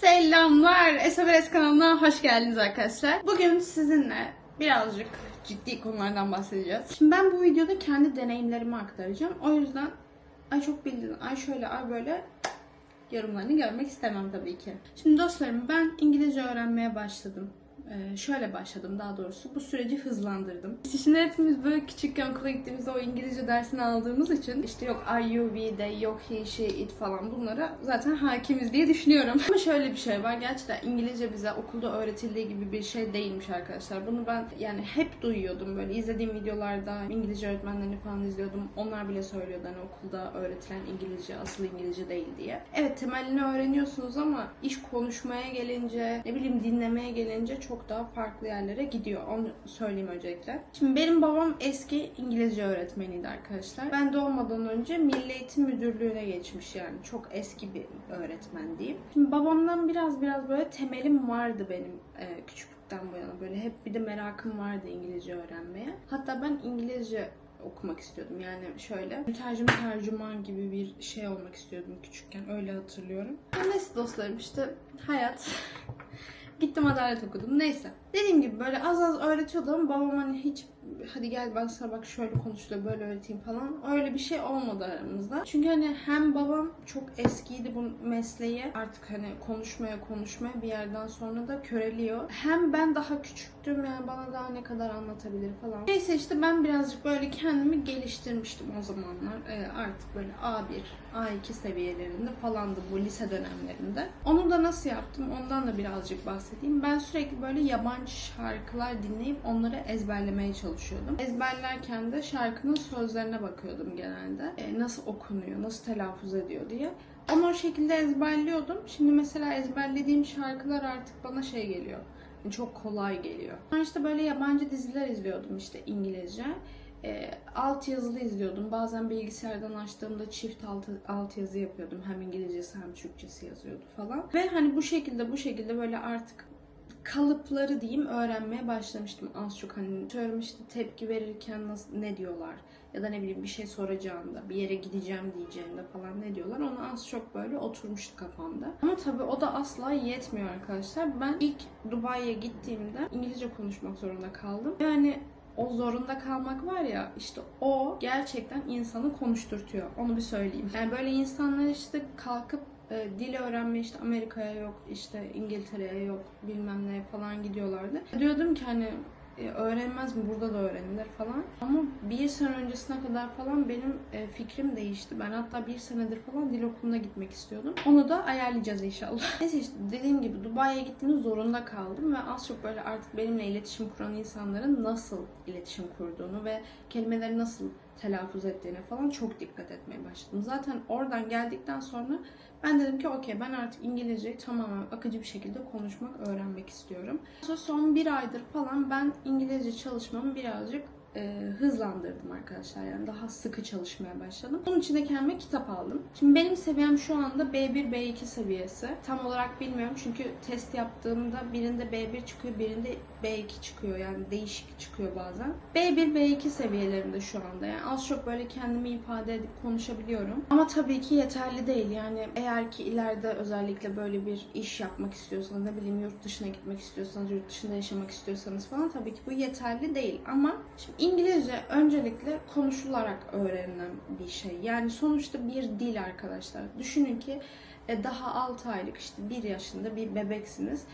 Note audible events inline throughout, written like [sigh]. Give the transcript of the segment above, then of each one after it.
Selamlar. SOS kanalına hoş geldiniz arkadaşlar. Bugün sizinle birazcık ciddi konulardan bahsedeceğiz. Şimdi ben bu videoda kendi deneyimlerimi aktaracağım. O yüzden ay çok bildin, ay şöyle, ay böyle yorumlarını görmek istemem tabii ki. Şimdi dostlarım ben İngilizce öğrenmeye başladım. Ee, şöyle başladım daha doğrusu. Bu süreci hızlandırdım. İşte Şimdi hepimiz böyle küçükken okula gittiğimizde o İngilizce dersini aldığımız için işte yok I, you, we, they, yok he, she, it falan bunlara zaten hakimiz diye düşünüyorum. Ama şöyle bir şey var. Gerçekten İngilizce bize okulda öğretildiği gibi bir şey değilmiş arkadaşlar. Bunu ben yani hep duyuyordum böyle izlediğim videolarda İngilizce öğretmenlerini falan izliyordum. Onlar bile söylüyordu hani okulda öğretilen İngilizce asıl İngilizce değil diye. Evet temelini öğreniyorsunuz ama iş konuşmaya gelince ne bileyim dinlemeye gelince çok daha farklı yerlere gidiyor. Onu söyleyeyim öncelikle. Şimdi benim babam eski İngilizce öğretmeniydi arkadaşlar. Ben doğmadan önce Milli Eğitim Müdürlüğü'ne geçmiş yani. Çok eski bir öğretmen diyeyim. Şimdi babamdan biraz biraz böyle temelim vardı benim e, küçüklükten bu yana. Böyle hep bir de merakım vardı İngilizce öğrenmeye. Hatta ben İngilizce okumak istiyordum. Yani şöyle mütercim tercüman gibi bir şey olmak istiyordum küçükken. Öyle hatırlıyorum. Neyse dostlarım işte hayat. [laughs] Gittim adalet okudum. Neyse. Dediğim gibi böyle az az öğretiyordu ama babam hani hiç hadi gel ben sana bak şöyle konuşuluyor böyle öğreteyim falan. Öyle bir şey olmadı aramızda. Çünkü hani hem babam çok eskiydi bu mesleği. Artık hani konuşmaya konuşmaya bir yerden sonra da köreliyor. Hem ben daha küçüktüm yani bana daha ne kadar anlatabilir falan. Neyse işte ben birazcık böyle kendimi geliştirmiştim o zamanlar. Ee, artık böyle A1, A2 seviyelerinde falandı bu lise dönemlerinde. Da nasıl yaptım ondan da birazcık bahsedeyim. Ben sürekli böyle yabancı şarkılar dinleyip onları ezberlemeye çalışıyordum. Ezberlerken de şarkının sözlerine bakıyordum genelde. Ee, nasıl okunuyor, nasıl telaffuz ediyor diye. Onu o şekilde ezberliyordum. Şimdi mesela ezberlediğim şarkılar artık bana şey geliyor. Yani Çok kolay geliyor. Ben işte böyle yabancı diziler izliyordum işte İngilizce. E, alt yazılı izliyordum. Bazen bilgisayardan açtığımda çift alt, alt yazı yapıyordum. Hem İngilizcesi hem Türkçesi yazıyordu falan. Ve hani bu şekilde bu şekilde böyle artık kalıpları diyeyim öğrenmeye başlamıştım az çok hani diyorum işte tepki verirken nasıl ne diyorlar ya da ne bileyim bir şey soracağımda bir yere gideceğim diyeceğimde falan ne diyorlar onu az çok böyle oturmuştu kafamda. Ama tabii o da asla yetmiyor arkadaşlar. Ben ilk Dubai'ye gittiğimde İngilizce konuşmak zorunda kaldım. Yani o zorunda kalmak var ya işte o gerçekten insanı konuşturtuyor. Onu bir söyleyeyim. Yani böyle insanlar işte kalkıp e, dil öğrenmeye işte Amerika'ya yok, işte İngiltere'ye yok, bilmem ne falan gidiyorlardı. Diyordum ki hani öğrenmez mi burada da öğrenilir falan. Ama bir sene öncesine kadar falan benim e, fikrim değişti. Ben hatta bir senedir falan dil okuluna gitmek istiyordum. Onu da ayarlayacağız inşallah. [laughs] Neyse işte dediğim gibi Dubai'ye gittiğimde zorunda kaldım ve az çok böyle artık benimle iletişim kuran insanların nasıl iletişim kurduğunu ve kelimeleri nasıl telaffuz ettiğine falan çok dikkat etmeye başladım. Zaten oradan geldikten sonra ben dedim ki okey ben artık İngilizceyi tamamen akıcı bir şekilde konuşmak, öğrenmek istiyorum. Sonra son bir aydır falan ben İngilizce çalışmamı birazcık e, hızlandırdım arkadaşlar. Yani daha sıkı çalışmaya başladım. Bunun için de kendime kitap aldım. Şimdi benim seviyem şu anda B1, B2 seviyesi. Tam olarak bilmiyorum çünkü test yaptığımda birinde B1 çıkıyor, birinde B2 çıkıyor. Yani değişik çıkıyor bazen. B1, B2 seviyelerinde şu anda. Yani az çok böyle kendimi ifade edip konuşabiliyorum. Ama tabii ki yeterli değil. Yani eğer ki ileride özellikle böyle bir iş yapmak istiyorsanız, ne bileyim yurt dışına gitmek istiyorsanız, yurt dışında yaşamak istiyorsanız falan tabii ki bu yeterli değil. Ama şimdi İngilizce öncelikle konuşularak öğrenilen bir şey. Yani sonuçta bir dil arkadaşlar. Düşünün ki e, daha 6 aylık işte 1 yaşında bir bebeksiniz.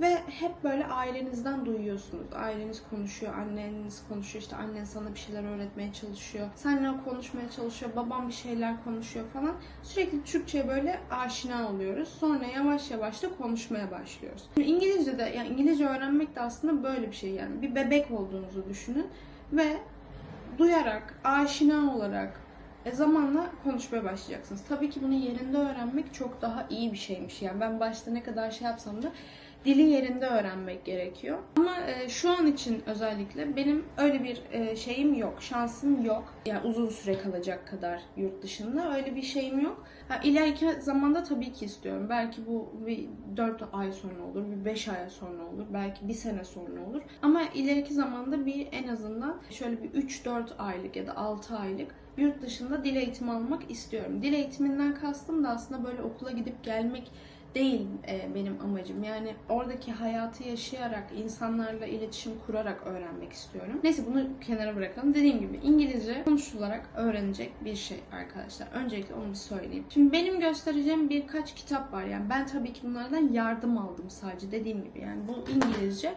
Ve hep böyle ailenizden duyuyorsunuz. Aileniz konuşuyor, anneniz konuşuyor, işte annen sana bir şeyler öğretmeye çalışıyor. Seninle konuşmaya çalışıyor, babam bir şeyler konuşuyor falan. Sürekli Türkçe'ye böyle aşina oluyoruz. Sonra yavaş yavaş da konuşmaya başlıyoruz. Şimdi İngilizce'de, yani İngilizce öğrenmek de aslında böyle bir şey yani. Bir bebek olduğunuzu düşünün ve duyarak, aşina olarak e, zamanla konuşmaya başlayacaksınız. Tabii ki bunu yerinde öğrenmek çok daha iyi bir şeymiş. Yani ben başta ne kadar şey yapsam da dili yerinde öğrenmek gerekiyor. Ama e, şu an için özellikle benim öyle bir e, şeyim yok, şansım yok. Yani uzun süre kalacak kadar yurt dışında öyle bir şeyim yok. Ha, ileriki zamanda tabii ki istiyorum. Belki bu bir 4 ay sonra olur, bir 5 ay sonra olur, belki bir sene sonra olur. Ama ileriki zamanda bir en azından şöyle bir 3-4 aylık ya da 6 aylık yurt dışında dil eğitimi almak istiyorum. Dil eğitiminden kastım da aslında böyle okula gidip gelmek değil e, benim amacım. Yani oradaki hayatı yaşayarak, insanlarla iletişim kurarak öğrenmek istiyorum. Neyse bunu kenara bırakalım. Dediğim gibi İngilizce konuşularak öğrenecek bir şey arkadaşlar. Öncelikle onu bir söyleyeyim. Şimdi benim göstereceğim birkaç kitap var. Yani ben tabii ki bunlardan yardım aldım sadece dediğim gibi. Yani bu İngilizce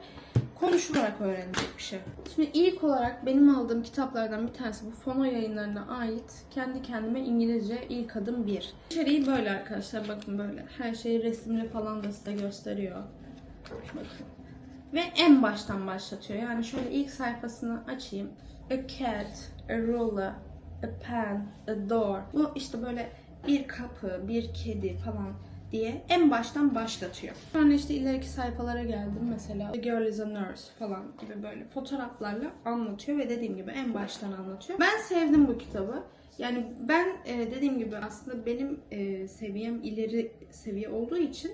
konuşularak öğrenecek bir şey. Şimdi ilk olarak benim aldığım kitaplardan bir tanesi bu Fono yayınlarına ait kendi kendime İngilizce ilk adım 1. İçeriği böyle arkadaşlar bakın böyle. Her şeyi resimli falan da size gösteriyor. Bakın. Ve en baştan başlatıyor. Yani şöyle ilk sayfasını açayım. A cat, a ruler, a pen, a door. Bu işte böyle bir kapı, bir kedi falan diye en baştan başlatıyor. Sonra işte ileriki sayfalara geldim mesela The Girl is a Nurse falan gibi böyle fotoğraflarla anlatıyor ve dediğim gibi en baştan anlatıyor. Ben sevdim bu kitabı. Yani ben e, dediğim gibi aslında benim e, seviyem ileri seviye olduğu için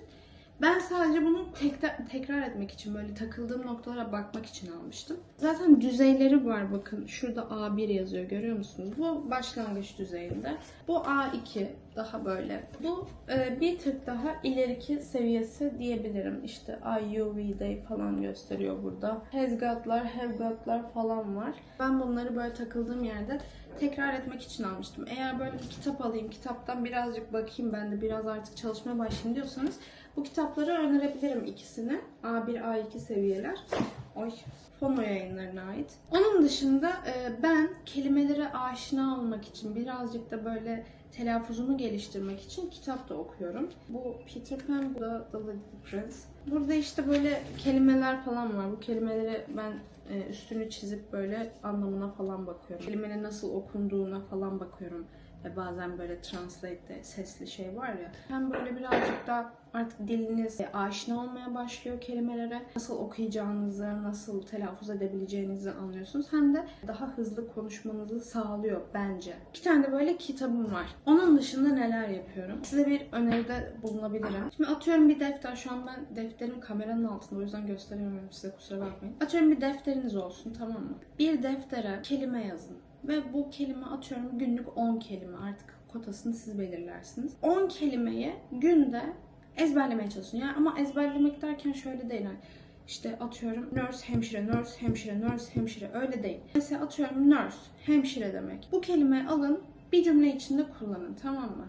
ben sadece bunu tekrar, tekrar etmek için böyle takıldığım noktalara bakmak için almıştım. Zaten düzeyleri var bakın. Şurada A1 yazıyor görüyor musunuz? Bu başlangıç düzeyinde. Bu A2 daha böyle. Bu e, bir tık daha ileriki seviyesi diyebilirim. İşte IUV'de falan gösteriyor burada. Have got'lar falan var. Ben bunları böyle takıldığım yerde tekrar etmek için almıştım. Eğer böyle bir kitap alayım, kitaptan birazcık bakayım ben de biraz artık çalışmaya başlayayım diyorsanız bu kitapları önerebilirim ikisini. A1, A2 seviyeler. Oy. Fono yayınlarına ait. Onun dışında e, ben kelimelere aşina olmak için birazcık da böyle telaffuzumu geliştirmek için kitap da okuyorum. Bu Peter Pan, bu da The Little Prince. Burada işte böyle kelimeler falan var. Bu kelimeleri ben e, üstünü çizip böyle anlamına falan bakıyorum. Kelimenin nasıl okunduğuna falan bakıyorum. Ve bazen böyle translate'de sesli şey var ya. Hem böyle birazcık da artık diliniz e, aşina olmaya başlıyor kelimelere. Nasıl okuyacağınızı, nasıl telaffuz edebileceğinizi anlıyorsunuz. Hem de daha hızlı konuşmanızı sağlıyor bence. İki tane de böyle kitabım var. Onun dışında neler yapıyorum? Size bir öneride bulunabilirim. Şimdi atıyorum bir defter. Şu an ben defterim kameranın altında. O yüzden gösteremiyorum size kusura bakmayın. Atıyorum bir defteriniz olsun tamam mı? Bir deftere kelime yazın. Ve bu kelime atıyorum günlük 10 kelime artık kotasını siz belirlersiniz. 10 kelimeyi günde ezberlemeye çalışın. Yani ama ezberlemek derken şöyle değil. Yani işte atıyorum nurse, hemşire, nurse, hemşire, nurse, hemşire öyle değil. Mesela atıyorum nurse, hemşire demek. Bu kelimeyi alın bir cümle içinde kullanın tamam mı?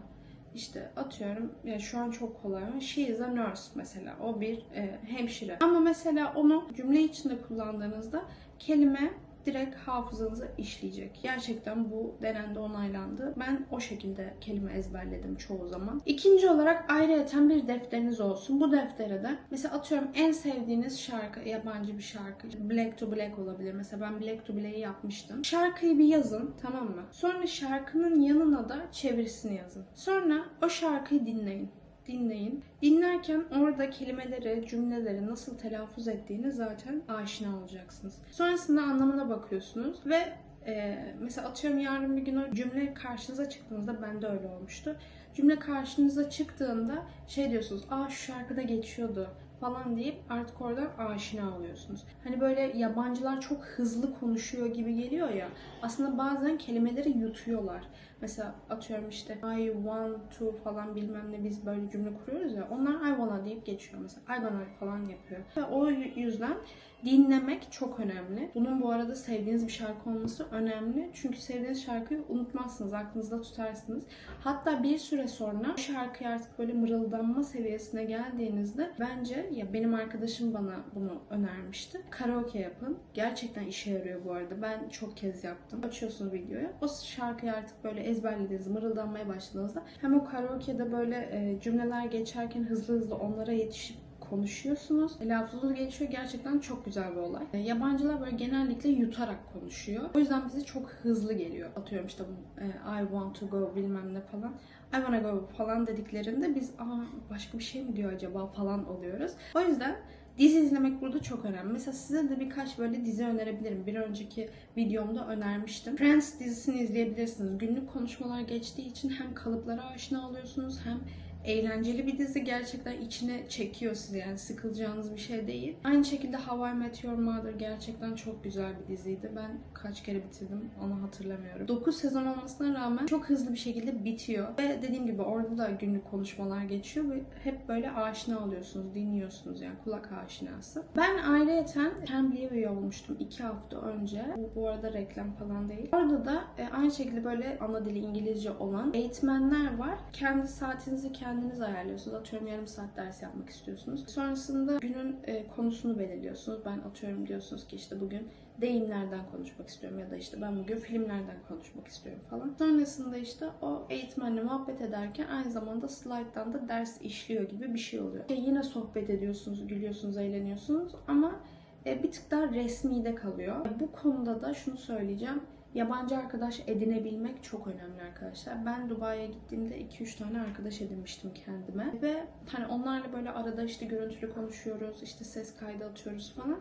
İşte atıyorum ya şu an çok kolay ama she is a nurse mesela o bir e, hemşire. Ama mesela onu cümle içinde kullandığınızda kelime direkt hafızanıza işleyecek. Gerçekten bu denendi onaylandı. Ben o şekilde kelime ezberledim çoğu zaman. İkinci olarak ayrıyeten bir defteriniz olsun. Bu deftere de mesela atıyorum en sevdiğiniz şarkı, yabancı bir şarkı. Black to Black olabilir. Mesela ben Black to Black'i yapmıştım. Şarkıyı bir yazın tamam mı? Sonra şarkının yanına da çevirisini yazın. Sonra o şarkıyı dinleyin dinleyin. Dinlerken orada kelimeleri, cümleleri nasıl telaffuz ettiğini zaten aşina olacaksınız. Sonrasında anlamına bakıyorsunuz ve e, mesela atıyorum yarın bir gün o cümle karşınıza çıktığınızda bende öyle olmuştu. Cümle karşınıza çıktığında şey diyorsunuz, aa şu şarkıda geçiyordu falan deyip artık oradan aşina oluyorsunuz. Hani böyle yabancılar çok hızlı konuşuyor gibi geliyor ya. Aslında bazen kelimeleri yutuyorlar. Mesela atıyorum işte I want to falan bilmem ne biz böyle cümle kuruyoruz ya. Onlar I wanna deyip geçiyor mesela. I wanna falan yapıyor. Ve o yüzden dinlemek çok önemli. Bunun bu arada sevdiğiniz bir şarkı olması önemli. Çünkü sevdiğiniz şarkıyı unutmazsınız, aklınızda tutarsınız. Hatta bir süre sonra şarkıyı artık böyle mırıldanma seviyesine geldiğinizde bence ya benim arkadaşım bana bunu önermişti. Karaoke yapın. Gerçekten işe yarıyor bu arada. Ben çok kez yaptım. Açıyorsunuz videoyu. O şarkıyı artık böyle ezberlediğiniz, mırıldanmaya başladığınızda hem o karaoke'de böyle e, cümleler geçerken hızlı hızlı onlara yetişip konuşuyorsunuz. Lafzunuz gelişiyor. Gerçekten çok güzel bir olay. E, yabancılar böyle genellikle yutarak konuşuyor. O yüzden bize çok hızlı geliyor. Atıyorum işte bu e, I want to go bilmem ne falan. I wanna go falan dediklerinde biz aa başka bir şey mi diyor acaba falan oluyoruz. O yüzden Dizi izlemek burada çok önemli. Mesela size de birkaç böyle dizi önerebilirim. Bir önceki videomda önermiştim. Friends dizisini izleyebilirsiniz. Günlük konuşmalar geçtiği için hem kalıplara aşina oluyorsunuz hem Eğlenceli bir dizi gerçekten içine çekiyor sizi yani sıkılacağınız bir şey değil. Aynı şekilde How I Met Your Mother gerçekten çok güzel bir diziydi. Ben kaç kere bitirdim onu hatırlamıyorum. 9 sezon olmasına rağmen çok hızlı bir şekilde bitiyor. Ve dediğim gibi orada da günlük konuşmalar geçiyor ve hep böyle aşina oluyorsunuz, dinliyorsunuz yani kulak aşinası. Ben ayrıyeten Cambly'e üye olmuştum 2 hafta önce. Bu, bu arada reklam falan değil. Orada da e, aynı şekilde böyle ana dili İngilizce olan eğitmenler var. Kendi saatinizi kendiniz ayarlıyorsunuz. Atıyorum yarım saat ders yapmak istiyorsunuz. Sonrasında günün e, konusunu belirliyorsunuz. Ben atıyorum diyorsunuz ki işte bugün deyimlerden konuşmak istiyorum ya da işte ben bugün filmlerden konuşmak istiyorum falan. Sonrasında işte o eğitmenle muhabbet ederken aynı zamanda slide'dan da ders işliyor gibi bir şey oluyor. E, yine sohbet ediyorsunuz, gülüyorsunuz, eğleniyorsunuz ama e, bir tık daha resmi de kalıyor. Bu konuda da şunu söyleyeceğim. Yabancı arkadaş edinebilmek çok önemli arkadaşlar. Ben Dubai'ye gittiğimde 2-3 tane arkadaş edinmiştim kendime. Ve hani onlarla böyle arada işte görüntülü konuşuyoruz, işte ses kaydı atıyoruz falan.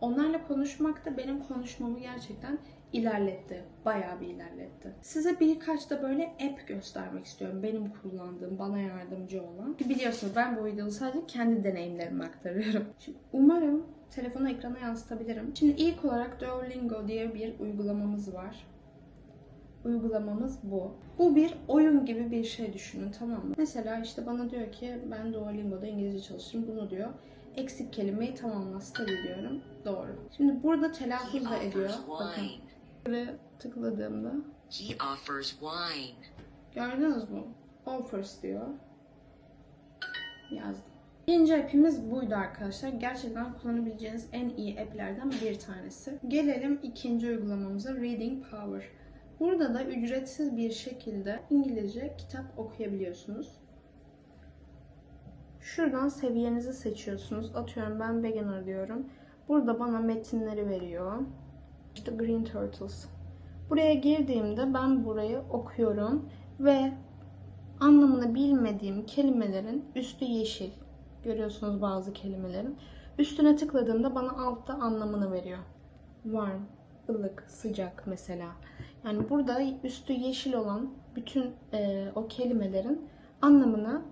Onlarla konuşmak da benim konuşmamı gerçekten ilerletti. Bayağı bir ilerletti. Size birkaç da böyle app göstermek istiyorum. Benim kullandığım, bana yardımcı olan. Biliyorsunuz ben bu videoda sadece kendi deneyimlerimi aktarıyorum. Şimdi umarım telefonu ekrana yansıtabilirim. Şimdi ilk olarak Duolingo diye bir uygulamamız var. Uygulamamız bu. Bu bir oyun gibi bir şey düşünün tamam mı? Mesela işte bana diyor ki ben Duolingo'da İngilizce çalışırım. Bunu diyor. Eksik kelimeyi tamamla study diyorum. Doğru. Şimdi burada telaffuz da ediyor. Bakın. Buraya tıkladığımda He offers wine. gördünüz mü? Offers diyor. Yazdım. İkinci app'imiz buydu arkadaşlar. Gerçekten kullanabileceğiniz en iyi app'lerden bir tanesi. Gelelim ikinci uygulamamıza Reading Power. Burada da ücretsiz bir şekilde İngilizce kitap okuyabiliyorsunuz. Şuradan seviyenizi seçiyorsunuz. Atıyorum ben beginner diyorum. Burada bana metinleri veriyor. İşte Green Turtles. Buraya girdiğimde ben burayı okuyorum ve anlamını bilmediğim kelimelerin üstü yeşil. Görüyorsunuz bazı kelimelerin. Üstüne tıkladığımda bana altta anlamını veriyor. Warm, ılık, sıcak mesela. Yani burada üstü yeşil olan bütün e, o kelimelerin anlamını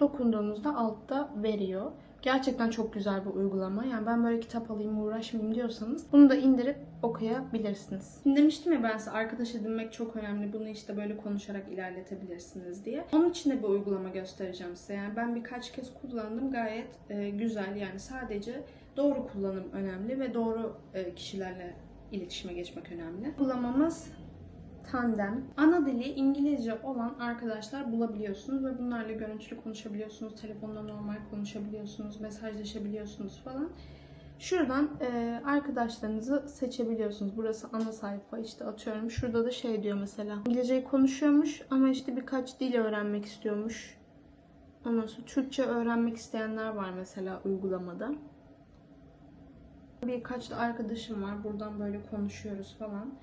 dokunduğunuzda altta veriyor. Gerçekten çok güzel bir uygulama. Yani ben böyle kitap alayım uğraşmayayım diyorsanız bunu da indirip okuyabilirsiniz. Şimdi demiştim ya ben size arkadaş edinmek çok önemli. Bunu işte böyle konuşarak ilerletebilirsiniz diye. Onun için de bir uygulama göstereceğim size. Yani ben birkaç kez kullandım. Gayet e, güzel. Yani sadece doğru kullanım önemli ve doğru e, kişilerle iletişime geçmek önemli. Uygulamamız Tandem. Ana dili İngilizce olan arkadaşlar bulabiliyorsunuz ve bunlarla görüntülü konuşabiliyorsunuz. Telefonda normal konuşabiliyorsunuz, mesajlaşabiliyorsunuz falan. Şuradan e, arkadaşlarınızı seçebiliyorsunuz. Burası ana sayfa. İşte atıyorum şurada da şey diyor mesela. İngilizceyi konuşuyormuş ama işte birkaç dil öğrenmek istiyormuş. Ondan sonra Türkçe öğrenmek isteyenler var mesela uygulamada. Birkaç da arkadaşım var. Buradan böyle konuşuyoruz falan.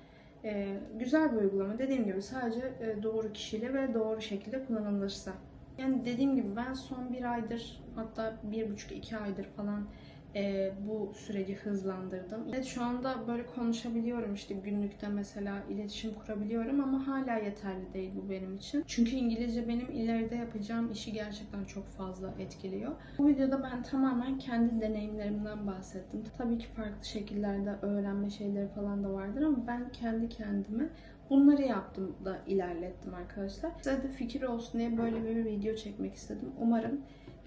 Ee, güzel bir uygulama. Dediğim gibi sadece e, doğru kişiyle ve doğru şekilde kullanılırsa. Yani dediğim gibi ben son bir aydır hatta bir buçuk iki aydır falan e, bu süreci hızlandırdım. Evet şu anda böyle konuşabiliyorum işte günlükte mesela iletişim kurabiliyorum ama hala yeterli değil bu benim için. Çünkü İngilizce benim ileride yapacağım işi gerçekten çok fazla etkiliyor. Bu videoda ben tamamen kendi deneyimlerimden bahsettim. Tabii ki farklı şekillerde öğrenme şeyleri falan da vardır ama ben kendi kendime Bunları yaptım da ilerlettim arkadaşlar. Size de fikir olsun diye böyle bir video çekmek istedim. Umarım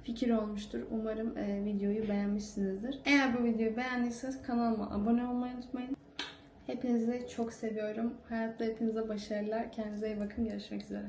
fikir olmuştur. Umarım e, videoyu beğenmişsinizdir. Eğer bu videoyu beğendiyseniz kanalıma abone olmayı unutmayın. Hepinizi çok seviyorum. Hayatta hepinize başarılar. Kendinize iyi bakın. Görüşmek üzere.